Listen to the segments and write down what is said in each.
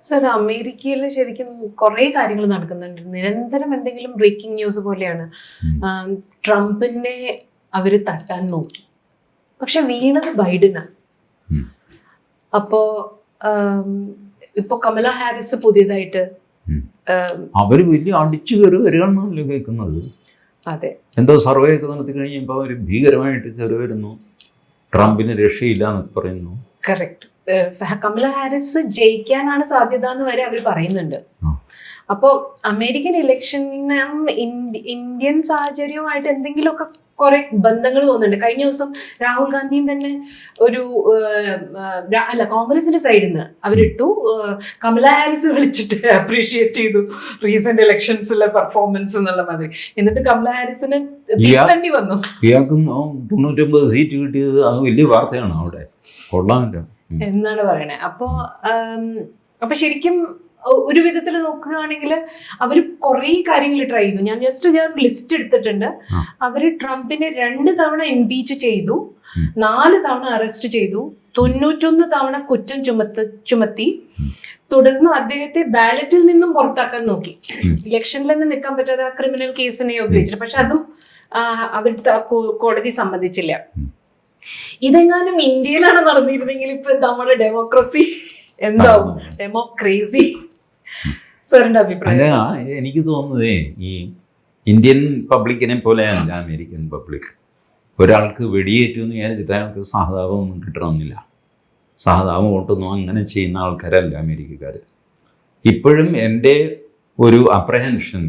Sir അമേരിക്കയിൽ ശരിക്കും കുറേ കാര്യങ്ങൾ നടക്കുന്നുണ്ട്. നിരന്തരം എന്തെങ്കിലും ബ്രേക്കിംഗ് ന്യൂസ് പോലെയാണ്. ട്രംപിനെ അവർ തട്ടാൻ നോക്കി. പക്ഷെ വീണത് ബൈഡനാണ് അപ്പോ ഇപ്പൊ കമല ഹാരിസ് പുതിയതായിട്ട്. അവർ വലിയ അടിച്ചു കയറി വരികയാണെന്നല്ലേ കേൾക്കുന്നത്? അതെ. എന്തോ സർവേ ഒക്കെ നടത്തി കഴിഞ്ഞപ്പോൾ അവർ ഭീകരമായിട്ട് കയറി വരുന്നു. ട്രംപിന് രക്ഷയില്ല എന്നൊക്കെ പറയുന്നു. കറക്റ്റ് കമല ഹാരിസ് ജയിക്കാനാണ് സാധ്യത എന്ന് വരെ അവർ പറയുന്നുണ്ട്. അപ്പോ അപ്പോൾ അമേരിക്കൻ ഇലക്ഷനും ഇന്ത്യൻ സാഹചര്യവുമായിട്ട് എന്തെങ്കിലുമൊക്കെ കുറെ ബന്ധങ്ങൾ തോന്നുന്നുണ്ട്. കഴിഞ്ഞ ദിവസം രാഹുൽ ഗാന്ധിയും തന്നെ ഒരു അല്ല കോൺഗ്രസിന്റെ സൈഡിൽ നിന്ന് അവരിട്ടു കമല ഹാരിസ് വിളിച്ചിട്ട് അപ്രീഷിയേറ്റ് ചെയ്തു റീസെന്റ് ഇലക്ഷൻസിലെ പെർഫോമൻസ് എന്നുള്ള മാതിരി. എന്നിട്ട് കമല ഹാരിസിന് തിരുത്തേണ്ടി വന്നു. ഇയാൾക്കും തൊണ്ണൂറ്റൊമ്പത് സീറ്റ് കിട്ടിയത് അത് വലിയ വാർത്തയാണ് അവിടെ. കൊള്ളാമല്ലോ. എന്നാണ് പറയണേ. അപ്പോ അപ്പൊ ശരിക്കും ഒരു വിധത്തിൽ നോക്കുകയാണെങ്കിൽ അവർ കുറേ കാര്യങ്ങൾ ട്രൈ ചെയ്തു. ഞാൻ ജസ്റ്റ് ഞാൻ ലിസ്റ്റ് എടുത്തിട്ടുണ്ട്. അവർ അവർ ട്രംപിനെ രണ്ട് തവണ ഇംപീച്ച് ചെയ്തു. നാല് തവണ അറസ്റ്റ് ചെയ്തു. തൊണ്ണൂറ്റൊന്ന് തവണ കുറ്റം ചുമത്ത ചുമത്തി. തുടർന്ന് അദ്ദേഹത്തെ ബാലറ്റിൽ നിന്നും പുറത്താക്കാൻ നോക്കി. ഇലക്ഷനിൽ നിന്ന് നിൽക്കാൻ പറ്റാതെ ആ ക്രിമിനൽ കേസിനെ ഉപയോഗിച്ചിട്ട് പക്ഷെ അതും അവർ കോടതി സമ്മതിച്ചില്ല. ഇതെങ്ങാനും ഇന്ത്യയിലാണ് നടന്നിരുന്നെങ്കിൽ ഇപ്പൊ നമ്മുടെ ഡെമോക്രസി എന്താവും ഡെമോക്രേസി സാറിന്റെ അഭിപ്രായം. എനിക്ക് തോന്നുന്നതേ ഈ ഇന്ത്യൻ പബ്ലിക്കിനെ പോലെയല്ല അമേരിക്കൻ പബ്ലിക് ഒരാൾക്ക് വെടിയേറ്റു എന്ന് വിചാരിച്ചിട്ട് അയാൾക്ക് സഹതാപമൊന്നും കിട്ടണമെന്നില്ല. സഹതാപം ഓട്ടൊന്നും അങ്ങനെ ചെയ്യുന്ന ആൾക്കാരല്ല അമേരിക്കക്കാർ ഇപ്പോഴും എന്റെ ഒരു അപ്രഹെൻഷൻ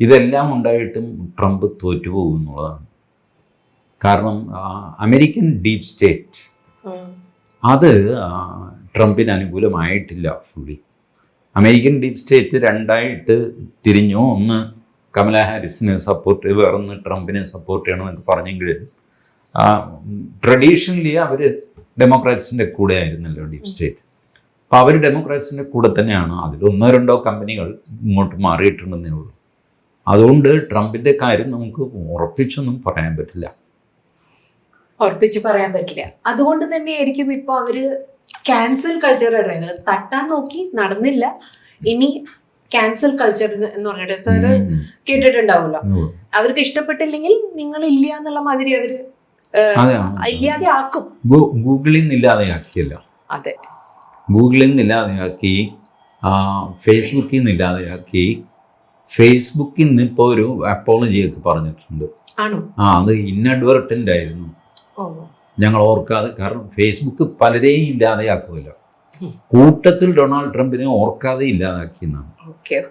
ഇതെല്ലാം ഉണ്ടായിട്ടും ട്രംപ് തോറ്റുപോകും എന്നുള്ളതാണ്. കാരണം അമേരിക്കൻ ഡീപ് സ്റ്റേറ്റ്. അത് ട്രംപിന് അനുകൂലമായിട്ടില്ല ഫുള്ളി അമേരിക്കൻ ഡീപ് സ്റ്റേറ്റ് രണ്ടായിട്ട് തിരിഞ്ഞു. ഒന്ന് കമല ഹാരിസിനെ സപ്പോർട്ട് വേറൊന്ന് ട്രംപിനെ സപ്പോർട്ട് ചെയ്യണമെന്നൊക്കെ പറഞ്ഞെങ്കിൽ ട്രഡീഷണലി അവർ ഡെമോക്രാറ്റ്സിന്റെ കൂടെ ആയിരുന്നല്ലോ ഡീപ് സ്റ്റേറ്റ്. അപ്പോൾ അവർ ഡെമോക്രാറ്റ്സിന്റെ കൂടെ തന്നെയാണ്. അതിൽ ഒന്നോ രണ്ടോ കമ്പനികൾ ഇങ്ങോട്ട് മാറിയിട്ടുണ്ടെന്നേ ഉള്ളൂ. അതുകൊണ്ട് ട്രംപിന്റെ കാര്യം നമുക്ക് ഉറപ്പിച്ചൊന്നും പറയാൻ പറ്റില്ല. ഉറപ്പിച്ച് പറയാൻ പറ്റില്ല. അതുകൊണ്ട് തന്നെ ആയിരിക്കും ഇപ്പൊ അവർ ക്യാൻസൽ കൾച്ചർ ഇടുന്നത് തട്ടാൻ നോക്കി നടന്നില്ല. ഇനി ക്യാൻസൽ കൾച്ചർ എന്ന് പറഞ്ഞിട്ട് സാറ്. കേട്ടിട്ടുണ്ടാവുമല്ലോ. അവർക്ക് ഇഷ്ടപ്പെട്ടില്ലെങ്കിൽ നിങ്ങൾ ഇല്ല എന്നുള്ള മാതിരി അവർ ഇല്ലാതെ ആക്കും ഗൂഗിളിൽ നിന്ന് ഇല്ലാതെയാക്കിയല്ലോ അതെ. ഗൂഗിളിൽ നിന്ന് ഇല്ലാതെയാക്കി ഫേസ്ബുക്കിൽ നിന്ന് ഇല്ലാതെയാക്കി ഫേസ്ബുക്കിൽ നിന്ന് ഇപ്പോൾ ഒരു അപ്പോളജി ഒക്കെ പറഞ്ഞിട്ടുണ്ട്. ആണോ? ആ അത് ഇൻഅഡ്വർട്ടന്റ് ആയിരുന്നു. ഞങ്ങൾ ഓർക്കാതെ കാരണം ഫേസ്ബുക്ക് പലരെയും ഇല്ലാതെയാക്കുമല്ലോ. കൂട്ടത്തിൽ ഡൊണാൾഡ് ട്രംപിനെ ഓർക്കാതെ ഇല്ലാതാക്കി എന്നാണ്.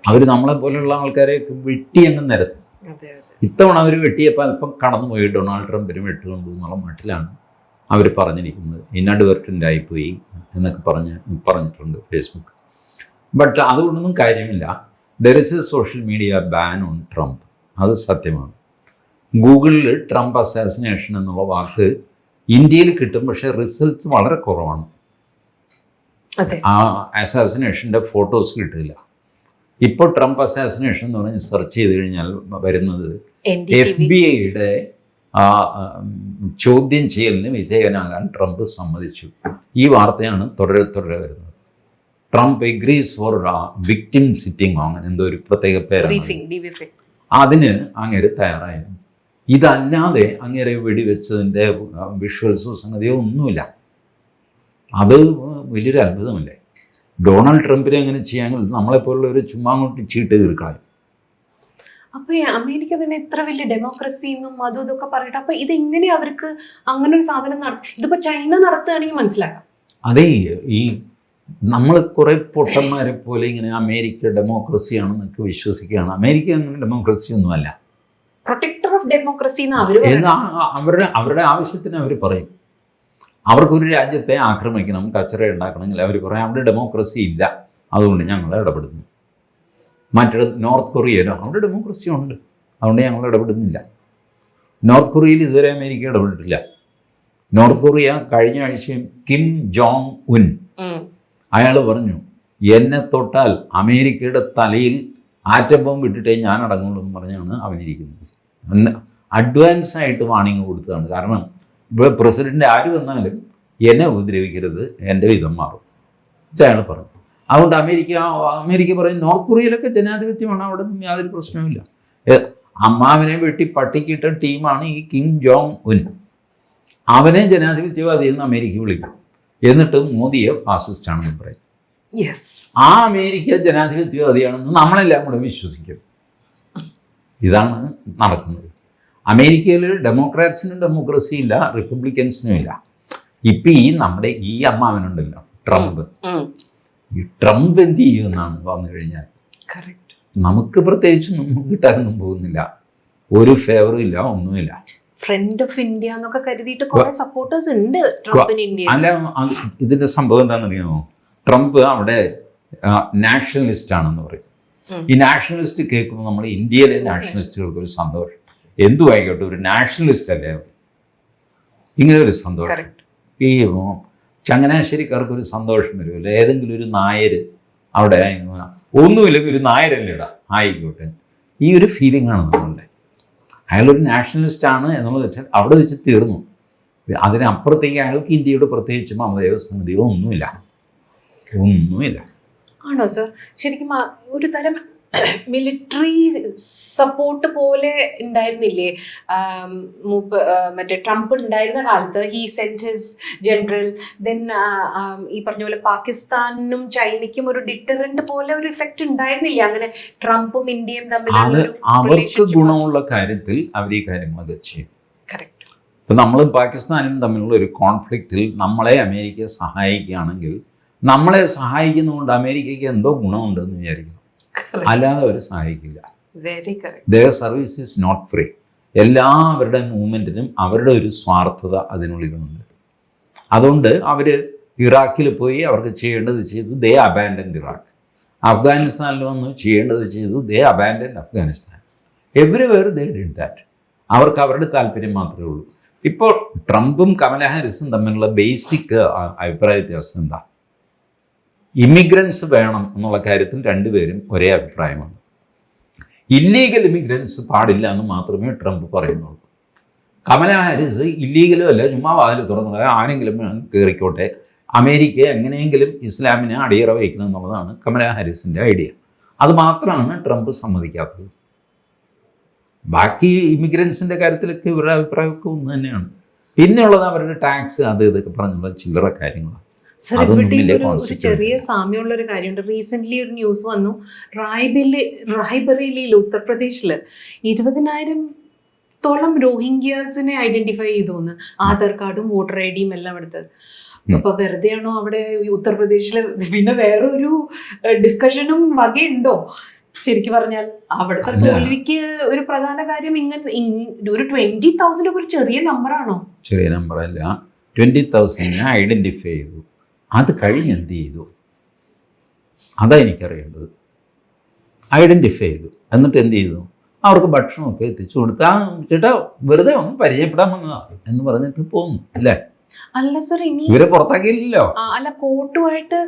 അവർ നമ്മളെ പോലെയുള്ള ആൾക്കാരെ വെട്ടി അങ്ങ് നിരത്തി. ഇത്തവണ അവർ വെട്ടിയപ്പോൾ അല്പം കടന്നുപോയി ഡൊണാൾഡ് ട്രംപിനെ വെട്ടുകൊണ്ടു എന്നുള്ള മട്ടിലാണ് അവർ പറഞ്ഞിരിക്കുന്നത്. ഇന്നഡ്വർട്ടന്റ് ആയിപ്പോയി എന്നൊക്കെ പറഞ്ഞ് പറഞ്ഞിട്ടുണ്ട് ഫേസ്ബുക്ക് ബട്ട് അതുകൊണ്ടൊന്നും കാര്യമില്ല. There is a social media ban on Trump അത് സത്യമാണ്. ഗൂഗിളിൽ ട്രംപ് അസാസിനേഷൻ എന്നുള്ള വാക്ക് ഇന്ത്യയിൽ കിട്ടും പക്ഷേ റിസൾട്ട് വളരെ കുറവാണ്. ആ അസാസിനേഷന്റെ ഫോട്ടോസ് കിട്ടില്ല. ഇപ്പോൾ ട്രംപ് അസാസിനേഷൻ എന്ന് പറഞ്ഞ് സെർച്ച് ചെയ്ത് കഴിഞ്ഞാൽ വരുന്നത് എഫ് ബി ഐയുടെ ചോദ്യം ചെയ്യലിന് വിധേയനാകാൻ ട്രംപ് സമ്മതിച്ചു. ഈ വാർത്തയാണ് തുടരെ തുടരെ വരുന്നത്. Trump agrees for victim sitting അങ്ങനെ എന്തോ ഒരു പ്രത്യേക പേര് അതിന് അങ്ങേര് തയ്യാറായിരുന്നു. ഇതല്ലാതെ അങ്ങേരെ വെടിവെച്ചതിന്റെ വിഷ്വൽസോ സംഗതിയോ ഒന്നുമില്ല. അത് വലിയൊരു അത്ഭുതമല്ലേ? ഡൊണാൾഡ് ട്രംപിനെ അങ്ങനെ ചെയ്യാൻ നമ്മളെപ്പോലുള്ള ഒരു ചുമ്മാ കൊണ്ട് ചീട്ട് തീർക്കണം അപ്പൊ ഈ അമേരിക്ക പിന്നെ ഇത്ര വലിയ ഡെമോക്രസി എന്നും അതും ഇതൊക്കെ പറഞ്ഞിട്ട് അപ്പൊ ഇതെങ്ങനെ അവർക്ക് അങ്ങനെ ഒരു സാധനം നടത്തും ഇതിപ്പോ ചൈന നടത്തുകയാണെങ്കിൽ മനസ്സിലാക്കാം. അതേ ഈ നമ്മൾ കുറെ പൊട്ടന്മാരെ പോലെ ഇങ്ങനെ അമേരിക്ക ഡെമോക്രസിയാണെന്നൊക്കെ വിശ്വസിക്കുകയാണ്. അമേരിക്ക അങ്ങനെ ഡെമോക്രസി ഒന്നുമല്ല. പ്രൊട്ടക്ടർ ഓഫ് ഡെമോക്രസി അവരുടെ അവരുടെ ആവശ്യത്തിന് അവർ പറയും. അവർക്കൊരു രാജ്യത്തെ ആക്രമിക്കണം കച്ചറ ഉണ്ടാക്കണമെങ്കിൽ അവർ പറയും അവിടെ ഡെമോക്രസി ഇല്ല. അതുകൊണ്ട് ഞങ്ങൾ ഇടപെടുന്നു. മറ്റൊരു നോർത്ത് കൊറിയയിലോ അവിടെ ഡെമോക്രസി ഉണ്ട്. അതുകൊണ്ട് ഞങ്ങൾ ഇടപെടുന്നില്ല. നോർത്ത് കൊറിയയിൽ ഇതുവരെ അമേരിക്ക ഇടപെട്ടിട്ടില്ല. നോർത്ത് കൊറിയ കഴിഞ്ഞ ആഴ്ചയും കിം ജോങ് ഉൻ അയാൾ പറഞ്ഞു എന്നെ തൊട്ടാൽ അമേരിക്കയുടെ തലയിൽ ആറ്റം ബോംബ് ഇട്ടിട്ടേ ഞാൻ അടങ്ങുള്ളൂ എന്ന് പറഞ്ഞാണ് അവനിരിക്കുന്നത് അഡ്വാൻസ് ആയിട്ട് വാണിംഗ് കൊടുത്തതാണ്. കാരണം ഇവിടെ പ്രസിഡന്റ് ആര് വന്നാലും എന്നെ ഉപദ്രവിക്കരുത് എന്റെ വിധം മാറും. ഇതാണ് പറഞ്ഞത്. പറഞ്ഞു അതുകൊണ്ട് അമേരിക്ക അമേരിക്ക പറയും നോർത്ത് കൊറിയയിലൊക്കെ ജനാധിപത്യമാണ് അവിടെ യാതൊരു പ്രശ്നവുമില്ല. അമ്മാവിനെ വെട്ടി പട്ടിക്കിട്ട ടീമാണ് ഈ കിം ജോങ് ഉൻ. അവനെ ജനാധിപത്യവാദി എന്ന് അമേരിക്ക വിളിക്കും. എന്നിട്ട് മോദിയെ ഫാസിസ്റ്റാണെന്ന് പറയും. ആ അമേരിക്ക ജനാധിപത്യവാദിയാണെന്ന് നമ്മളെല്ലാം കൂടെ വിശ്വസിക്കും. ഇതാണ് നടക്കുന്നത്. അമേരിക്കയിൽ ഡെമോക്രാറ്റ്സിനും ഡെമോക്രസി ഇല്ല റിപ്പബ്ലിക്കൻസിനും ഇല്ല ഇപ്പം ഈ നമ്മുടെ ഈ അമ്മാവനുണ്ടല്ലോ ട്രംപ്. ഈ ട്രംപ് എന്ത് ചെയ്യുമെന്നാണ് വന്നു കഴിഞ്ഞാൽ നമുക്ക് പ്രത്യേകിച്ചൊന്നും കിട്ടാനൊന്നും പോകുന്നില്ല. ഒരു ഫേവറും ഇല്ല ഒന്നുമില്ല. ഫ്രണ്ട് ഓഫ് ഇന്ത്യ എന്നൊക്കെ കരുതിയിട്ട് കുറെ സപ്പോർട്ടേഴ്സ് ഉണ്ട് ട്രംപിന് ഇന്ത്യ അല്ല ഇതിന്റെ സംഭവം എന്താണെന്നറിയാമോ? ട്രംപ് അവിടെ നാഷണലിസ്റ്റ് ആണെന്ന് പറയും. ഈ നാഷണലിസ്റ്റ് കേൾക്കുമ്പോൾ നമ്മൾ ഇന്ത്യയിലെ നാഷണലിസ്റ്റുകൾക്ക് ഒരു സന്തോഷം. എന്തു ആയിക്കോട്ടെ ഒരു നാഷണലിസ്റ്റ് അല്ലേ? ഇങ്ങനെ ഒരു സന്തോഷം ഈ ചങ്ങനാശ്ശേരിക്കാർക്കൊരു സന്തോഷം വരുമല്ലോ? ഏതെങ്കിലും ഒരു നായർ അവിടെ ഒന്നുമില്ലെങ്കിൽ ഒരു നായരല്ലേ ഇടാം ആയിക്കോട്ടെ. ഈ ഒരു ഫീലിംഗ് ആണ് നമ്മളുടെ. ഒരു നാഷണലിസ്റ്റ് ആണ് എന്നുള്ളത് വെച്ചാൽ അവിടെ വെച്ച് തീർന്നു. അതിനപ്പുറത്തേക്ക് അയാൾക്ക് ഇന്ത്യയുടെ പ്രത്യേകിച്ച് മമതയോ സംഗതിയോ ഒന്നുമില്ല. ഒന്നുമില്ല. ആണോ സർ ശരിക്കും ഒരു തരം മിലിറ്ററി സപ്പോർട്ട് പോലെ ഉണ്ടായിരുന്നില്ലേ? മൂപ്പ് മറ്റേ ട്രംപ് ഉണ്ടായിരുന്ന കാലത്ത് he sent his general then ഈ പറഞ്ഞ പോലെ പാകിസ്ഥാനും ചൈനയ്ക്കും ഒരു ഡിറ്ററന്റ് പോലെ ഒരു ഇഫക്റ്റ് ഉണ്ടായിരുന്നില്ലേ? അങ്ങനെ ട്രംപും ഇന്ത്യയും തമ്മിൽ അവർക്ക് ഗുണമുള്ള കാര്യത്തിൽ അവർ ഈ കാര്യങ്ങളൊക്കെ ചെയ്യും കറക്റ്റ് ഇപ്പം നമ്മളും പാകിസ്ഥാനും തമ്മിലുള്ള ഒരു കോൺഫ്ലിക്റ്റിൽ നമ്മളെ അമേരിക്ക സഹായിക്കുകയാണെങ്കിൽ നമ്മളെ സഹായിക്കുന്നതുകൊണ്ട് അമേരിക്കയ്ക്ക് എന്തോ ഗുണമുണ്ടെന്ന് വിചാരിക്കണം അല്ലാതെ അവർ സഹായിക്കില്ല there service is not free എല്ലാവരുടെ മൂവ്മെന്റിനും അവരുടെ ഒരു സ്വാർത്ഥത അതിനുള്ളിലുണ്ട്. അതുകൊണ്ട് അവർ ഇറാഖിൽ പോയി അവർക്ക് ചെയ്യേണ്ടത് ചെയ്തു ദേ അബാൻഡൻ ഇറാഖ് അഫ്ഗാനിസ്ഥാനിൽ വന്ന് ചെയ്യേണ്ടത് ചെയ്തു they abandon Afghanistan. Everywhere they did that അവർക്ക് അവരുടെ താല്പര്യം മാത്രമേ ഉള്ളൂ. ഇപ്പോൾ ട്രംപും കമല ഹാരിസും തമ്മിലുള്ള ബേസിക് അഭിപ്രായ വ്യത്യാസം എന്താ? ഇമിഗ്രൻസ് വേണം എന്നുള്ള കാര്യത്തിൽ രണ്ടുപേരും ഒരേ അഭിപ്രായമാണ്. ഇല്ലീഗൽ ഇമിഗ്രൻസ് പാടില്ല എന്ന് മാത്രമേ ട്രംപ് പറയുന്നുള്ളൂ. കമല ഹാരിസ് ഇല്ലീഗലും അല്ല ചുമ്മാ വാതിൽ തുറന്നു ആരെങ്കിലും കയറിക്കോട്ടെ അമേരിക്ക എങ്ങനെയെങ്കിലും ഇസ്ലാമിനെ അടിയറ വയ്ക്കണം എന്നുള്ളതാണ് കമല ഹാരിസിന്റെ ഐഡിയ അത് മാത്രമാണ് ട്രംപ് സമ്മതിക്കാത്തത്. ബാക്കി ഇമിഗ്രൻസിന്റെ കാര്യത്തിലൊക്കെ ഇവരുടെ അഭിപ്രായമൊക്കെ ഒന്ന് തന്നെയാണ്. പിന്നെയുള്ളത് അവരുടെ ടാക്സ് അത് ഇതൊക്കെ പറഞ്ഞുള്ള ചില്ലറ കാര്യങ്ങളാണ്. ചെറിയ സാമ്യമുള്ള ഒരു കാര്യമുണ്ട്. റീസെന്റ് ഒരു ന്യൂസ് വന്നു. റായ്ബിൽ റായ്ബറേലിയിൽ ഉത്തർപ്രദേശിൽ. ഇരുപതിനായിരത്തോളം റോഹിംഗ്യാസിനെ ഐഡന്റിഫൈ ചെയ്തു എന്ന്. ആധാർ കാർഡും വോട്ടർ ഐ ഡിയും എല്ലാം എടുത്ത്. അപ്പൊ വെറുതെയാണോ അവിടെ ഉത്തർപ്രദേശിലെ പിന്നെ വേറൊരു ഡിസ്കഷനും വകയുണ്ടോ? ശരിക്കും പറഞ്ഞാൽ അവിടുത്തെ. തോൽവിക്ക് ഒരു പ്രധാന കാര്യം ഇങ്ങനത്തെ ഇങ്- ഒരു ട്വന്റി തൗസൻഡ് ഒരു ചെറിയ നമ്പറാണോ ചെറിയ നമ്പർ അല്ല. ട്വന്റി തൗസൻഡിനെ ഐഡന്റിഫൈ ചെയ്തു. അത് കഴിഞ്ഞ് എന്ത് ചെയ്തു? അതാ എനിക്കറിയേണ്ടത്. ഐഡന്റിഫൈ ചെയ്തു. എന്നിട്ട് എന്ത് ചെയ്തു? അവർക്ക് ഭക്ഷണമൊക്കെ എത്തിച്ചു കൊടുത്ത് ആ ചേട്ടാ വെറുതെ ഒന്ന് പരിചയപ്പെടാൻ വന്നതാണ് എന്ന് പറഞ്ഞിട്ട് പോന്നു അല്ലേ? അല്ല സർ ഇനി ഇവരെ പുറത്താക്കിയില്ലല്ലോ. അല്ല കോർട്ടുമായിട്ട്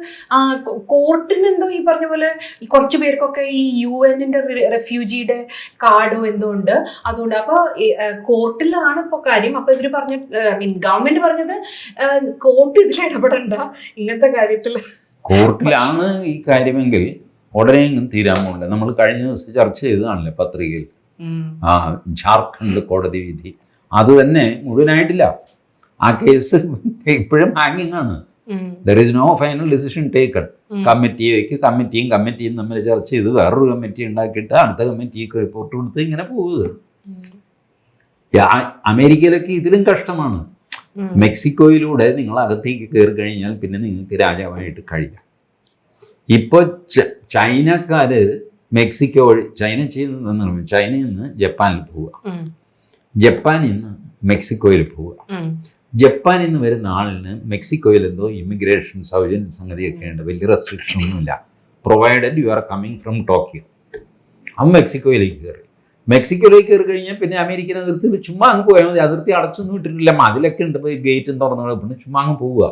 കോർട്ടിന് എന്തോ ഈ പറഞ്ഞ പോലെ കുറച്ച് പേർക്കൊക്കെ ഈ യു എന്നിന്റെ റെഫ്യൂജിയുടെ കാർഡും എന്തോ ഉണ്ട്. അതുകൊണ്ട് അപ്പൊ കോർട്ടിലാണ് ഇപ്പൊ കാര്യം. അപ്പൊ ഇവർ പറഞ്ഞ മീൻ ഗവൺമെന്റ് പറഞ്ഞത് കോർട്ട് ഇതിൽ ഇടപെടണ്ട. ഇങ്ങനത്തെ കാര്യത്തിൽ. കോർട്ടിലാണ് ഈ കാര്യമെങ്കിൽ ഉടനെ തീരാൻ പോകില്ല നമ്മൾ കഴിഞ്ഞ ദിവസം ചർച്ച ചെയ്തതാണല്ലേ പത്രികയിൽ. ആ ജാർഖണ്ഡ് കോടതി വിധി. അത് തന്നെ മുഴുവനായിട്ടില്ല. ആ കേസ് ഇപ്പോഴും ഹാങ്ങിങ് ആണ്. There is no final decision taken കമ്മിറ്റിയേക്ക് കമ്മിറ്റിയും കമ്മിറ്റിയും തമ്മിൽ ചർച്ച ചെയ്ത് വേറൊരു കമ്മിറ്റി ഉണ്ടാക്കിയിട്ട് അടുത്ത കമ്മിറ്റിക്ക് റിപ്പോർട്ട് കൊടുത്ത് ഇങ്ങനെ പോവുക അമേരിക്കയിലൊക്കെ ഇതിലും കഷ്ടമാണ്. മെക്സിക്കോയിലൂടെ നിങ്ങൾ അകത്തേക്ക് കയറി കഴിഞ്ഞാൽ പിന്നെ നിങ്ങൾക്ക് രാജാവായിട്ട് കഴിയാം. ഇപ്പോൾ ചൈനക്കാര് മെക്സിക്കോ വഴി ചൈന ചെയ്യുന്ന ചൈനയിൽ നിന്ന് ജപ്പാനിൽ പോവുക. ജപ്പാനിൽ നിന്ന് മെക്സിക്കോയിൽ പോവുക. ജപ്പാനിൽ നിന്ന് വരുന്ന ആളിന് മെക്സിക്കോയിൽ എന്തോ ഇമിഗ്രേഷൻ സൗജന്യ സംഗതിയൊക്കെ ഉണ്ട്. വലിയ റെസ്ട്രിക്ഷൻ ഒന്നുമില്ല. Provided you are coming from Tokyo അവൻ മെക്സിക്കോയിലേക്ക് കയറി. മെക്സിക്കോയിലേക്ക് കയറി കഴിഞ്ഞാൽ പിന്നെ അമേരിക്കൻ അതിർത്തി ചുമ്മാ അങ്ങ് പോയാൽ മതി. അതിർത്തി അടച്ചൊന്നും ഇട്ടിട്ടില്ല. അതിലൊക്കെ ഉണ്ട്. പോയി ഗേറ്റും തുറന്നു കിടപ്പുണ്ട് ചുമ്മാ അങ്ങ് പോവുക.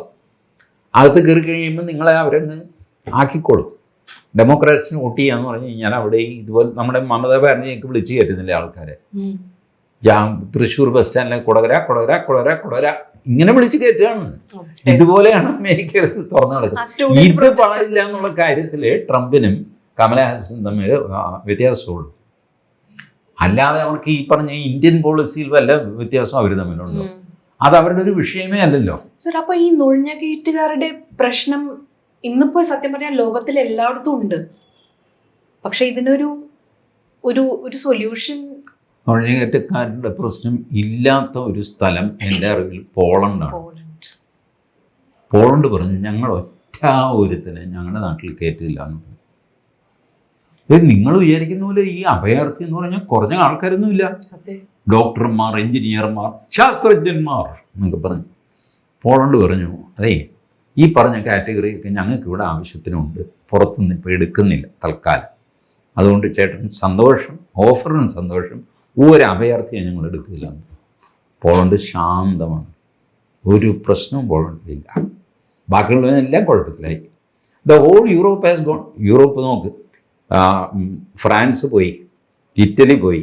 അകത്ത് കയറി കഴിയുമ്പോൾ നിങ്ങളെ അവരങ്ങ് ആക്കിക്കോളും. ഡെമോക്രാറ്റ്സിന് വോട്ട് ചെയ്യാന്ന് പറഞ്ഞു കഴിഞ്ഞാൽ അവിടെ ഇതുപോലെ നമ്മുടെ മമതാ ബാനർജിയൊക്കെ വിളിച്ചു കയറ്റുന്നില്ലേ ആൾക്കാരെ? ഞാൻ തൃശ്ശൂർ ബസ് സ്റ്റാൻഡിലെ കൊടകര കൊടകര കൊടകര കൊടകര. ഇങ്ങനെ വിളിച്ചു കയറ്റുകയാണ് ഇതുപോലെയാണ് അമേരിക്ക തുറന്നു കിടക്കുന്നത് നടക്കുന്നത് ഇത് പാടില്ല എന്നുള്ള കാര്യത്തിൽ ട്രംപിനും കമലഹാസനും തമ്മിൽ വ്യത്യാസമുള്ളൂ. അല്ലാതെ അവർക്ക് ഈ പറഞ്ഞ ഇന്ത്യൻ പോളിസിയിൽ വല്ല വ്യത്യാസം അവർ തമ്മിലുണ്ടോ? അത് അവരുടെ ഒരു വിഷയമേ അല്ലല്ലോ. സർ അപ്പൊ ഈ നുഴഞ്ഞ കയറ്റുകാരുടെ പ്രശ്നം ഇന്നിപ്പോ സത്യം പറഞ്ഞാൽ ലോകത്തിൽ എല്ലായിടത്തും ഉണ്ട്. പക്ഷെ ഇതിനൊരു ഒരു ഒരു സൊല്യൂഷൻ നുഴഞ്ഞുകയറ്റക്കാരുടെ പ്രശ്നം ഇല്ലാത്ത ഒരു സ്ഥലം എന്റെ അറിവിൽ പോളണ്ടാണ്. പോളണ്ട്. പറഞ്ഞു ഞങ്ങൾ ഒറ്റ ഒരുത്തനെ ഞങ്ങളുടെ നാട്ടിൽ കയറ്റില്ല എന്ന് പറഞ്ഞു. ഇത് നിങ്ങൾ വിചാരിക്കുന്ന പോലെ ഈ അഭയാർത്ഥി എന്ന് പറഞ്ഞാൽ കുറഞ്ഞ ആൾക്കാരൊന്നുമില്ല ഡോക്ടർമാർ എഞ്ചിനീയർമാർ ശാസ്ത്രജ്ഞന്മാർ എന്നൊക്കെ പറഞ്ഞു പോളണ്ട് പറഞ്ഞു അതേ ഈ പറഞ്ഞ കാറ്റഗറിയൊക്കെ ഞങ്ങൾക്ക് ഇവിടെ ആവശ്യത്തിനുണ്ട്. പുറത്തുനിന്ന് ഇപ്പോൾ എടുക്കുന്നില്ല തൽക്കാലം. അതുകൊണ്ട് ചേട്ടൻ സന്തോഷം ഓഫറിനും സന്തോഷം ഒരു അഭയാർത്ഥിയെ ഞങ്ങൾ എടുക്കില്ല. പോളണ്ട് ശാന്തമാണ്. ഒരു പ്രശ്നവും പോളണ്ടിലില്ല ബാക്കിയുള്ളവരെല്ലാം കുഴപ്പത്തിലായി. The whole Europe has gone Europe നോക്ക്. ഫ്രാൻസ് പോയി. ഇറ്റലി പോയി.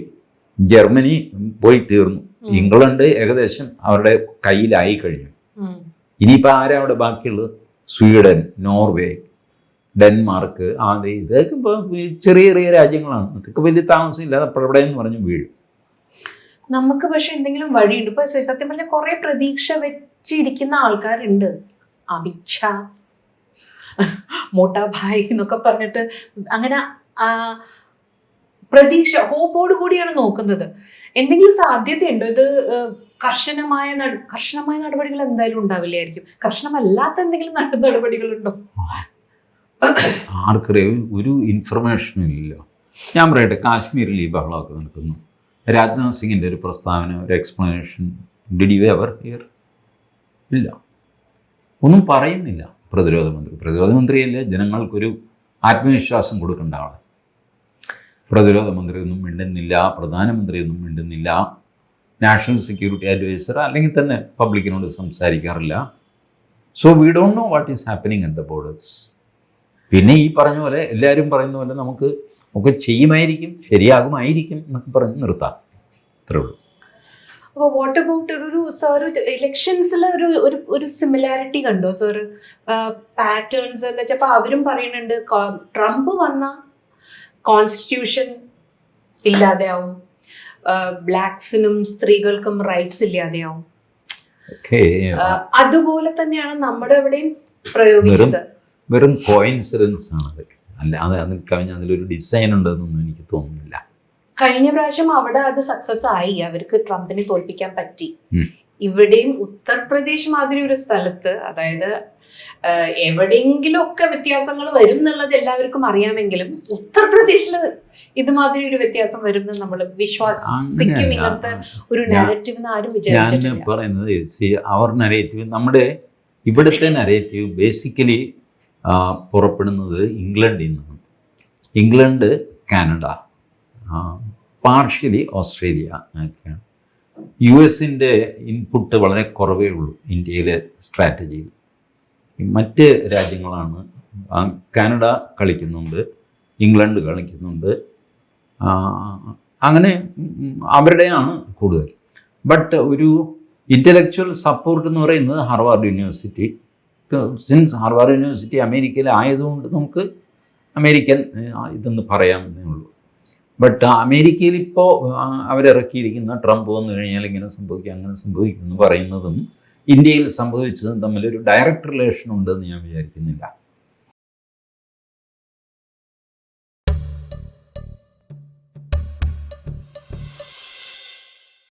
ജർമ്മനി പോയി തീർന്നു. ഇംഗ്ലണ്ട് ഏകദേശം അവരുടെ കയ്യിലായി കഴിഞ്ഞു. ഇനിയിപ്പോൾ ആരാ അവിടെ ബാക്കിയുള്ളത്? സ്വീഡൻ നോർവേ ഡെൻമാർക്ക് ആദ്യ ഇതൊക്കെ ഇപ്പോൾ ചെറിയ ചെറിയ രാജ്യങ്ങളാണ്. ഇതൊക്കെ വലിയ താമസമില്ലാതെ അപ്പോഴെവിടെയെന്ന് പറഞ്ഞ് വീഴും. നമുക്ക് പക്ഷെ എന്തെങ്കിലും വഴിയുണ്ട്. ഇപ്പൊ സത്യം പറഞ്ഞാൽ കുറെ പ്രതീക്ഷ വെച്ചിരിക്കുന്ന ആൾക്കാരുണ്ട്. അമിത്ഷാ മോട്ടാ ഭായ് എന്നൊക്കെ പറഞ്ഞിട്ട് അങ്ങനെ പ്രതീക്ഷ ഹോപ്പോട് കൂടിയാണ് നോക്കുന്നത്. എന്തെങ്കിലും സാധ്യതയുണ്ടോ? ഇത് കർശനമായ കർശനമായ നടപടികൾ എന്തായാലും ഉണ്ടാവില്ലായിരിക്കും. കർശനമല്ലാത്ത എന്തെങ്കിലും നട- നടപടികളുണ്ടോ? ആർക്കറിയാം ഒരു ഇൻഫർമേഷൻ ഇല്ല. ഞാൻ പറയട്ടെ കാശ്മീരിൽ ഈ ബഹളമൊക്കെ നടക്കുന്നു. രാജ്നാഥ് സിംഗിന്റെ ഒരു പ്രസ്താവന ഒരു explanation did you ever hear ഇല്ല. ഒന്നും പറയുന്നില്ല പ്രതിരോധ മന്ത്രി. പ്രതിരോധ മന്ത്രിയല്ലേ ജനങ്ങൾക്കൊരു ആത്മവിശ്വാസം കൊടുക്കേണ്ട ആളെ. പ്രതിരോധ മന്ത്രി ഒന്നും മിണ്ടുന്നില്ല പ്രധാനമന്ത്രി ഒന്നും മിണ്ടുന്നില്ല നാഷണൽ സെക്യൂരിറ്റി അഡ്വൈസർ അല്ലെങ്കിൽ തന്നെ പബ്ലിക്കിനോട് സംസാരിക്കാറില്ല. So we don't know what is happening at the borders പിന്നെ ഈ പറഞ്ഞ പോലെ എല്ലാവരും പറയുന്ന പോലെ നമുക്ക് ഒക്കെ ചെയ്യുമായിരിക്കും ശരിയാകുമായിരിക്കും എന്നൊക്കെ പറഞ്ഞ് നിർത്താം. അത്രേ ഉള്ളൂ. അപ്പോൾ വാട്ട് അബൌട്ട് ഒരു സാർ ഇലക്ഷൻസിൽ ഒരു ഒരു ഒരു സിമിലാരിറ്റി കണ്ടോ സാർ പാറ്റേൺസ് എന്ന് വെച്ചാൽ അപ്പോൾ അവരും പറയുന്നുണ്ട് ട്രംപ് വന്ന കോൺസ്റ്റിറ്റ്യൂഷൻ ഇല്ലാതെയാവും. ബ്ലാക്സിനും സ്ത്രീകൾക്കും റൈറ്റ്സ് ഇല്ലാതെയാവും. അതുപോലെ തന്നെയാണ് നമ്മുടെ ഇവിടെയും പ്രയോഗിച്ചത്. വെറും കോയിൻസിഡൻസ് ആണ് അതൊക്കെ. അല്ല അത് അതിൽ കവിഞ്ഞ അതിലൊരു ഡിസൈൻ ഉണ്ടെന്നൊന്നും എനിക്ക് തോന്നുന്നില്ല. കഴിഞ്ഞ പ്രാവശ്യം അവിടെ അത് സക്സസ് ആയി. അവർക്ക് ട്രംപിനെ തോൽപ്പിക്കാൻ പറ്റി. ഇവിടെയും ഉത്തർപ്രദേശ് മാതിരി ഒരു സ്ഥലത്ത് അതായത് എവിടെയെങ്കിലും ഒക്കെ വ്യത്യാസങ്ങൾ വരും എന്നുള്ളത് എല്ലാവർക്കും അറിയാമെങ്കിലും ഉത്തർപ്രദേശിൽ ഇതുമാതിരി ഒരു വ്യത്യാസം വരും എന്ന് നമ്മൾ വിശ്വസിക്കും. ഇങ്ങനത്തെ ഒരു നാരറ്റീവ് ആരും വിചാരിച്ചിട്ടില്ല. പറയുന്നത് അവർ നരേറ്റീവ് നമ്മുടെ ഇവിടുത്തെ നരേറ്റീവ് ബേസിക്കലി പുറപ്പെടുന്നത് ഇംഗ്ലണ്ടിൽ നിന്നാണ്. ഇംഗ്ലണ്ട് കാനഡ പാർഷ്യലി ഓസ്ട്രേലിയ ഒക്കെയാണ് യു എസിന്റെ ഇൻപുട്ട് വളരെ കുറവേ ഉള്ളൂ ഇന്ത്യയിലെ സ്ട്രാറ്റജിയിൽ. മറ്റ് രാജ്യങ്ങളാണ് കാനഡ കളിക്കുന്നുണ്ട് ഇംഗ്ലണ്ട് കളിക്കുന്നുണ്ട് അങ്ങനെ അവരുടെയാണ് കൂടുതൽ. ബട്ട് ഒരു ഇന്റലക്ച്വൽ സപ്പോർട്ട് എന്ന് പറയുന്നത് Harvard university since Harvard university അമേരിക്കയിൽ ആയതുകൊണ്ട് നമുക്ക് അമേരിക്കൻ ഇതെന്ന് പറയാമെന്നേ ഉള്ളൂ. ബട്ട് അമേരിക്കയിൽ ഇപ്പോൾ അവരിറക്കിയിരിക്കുന്ന ട്രംപ് വന്നു കഴിഞ്ഞാൽ ഇങ്ങനെ സംഭവിക്കും അങ്ങനെ സംഭവിക്കും എന്ന് പറയുന്നതും ഇന്ത്യയിൽ സംഭവിച്ചതും തമ്മിലൊരു ഡയറക്റ്റ് റിലേഷൻ ഉണ്ടെന്ന് ഞാൻ വിചാരിക്കുന്നില്ല.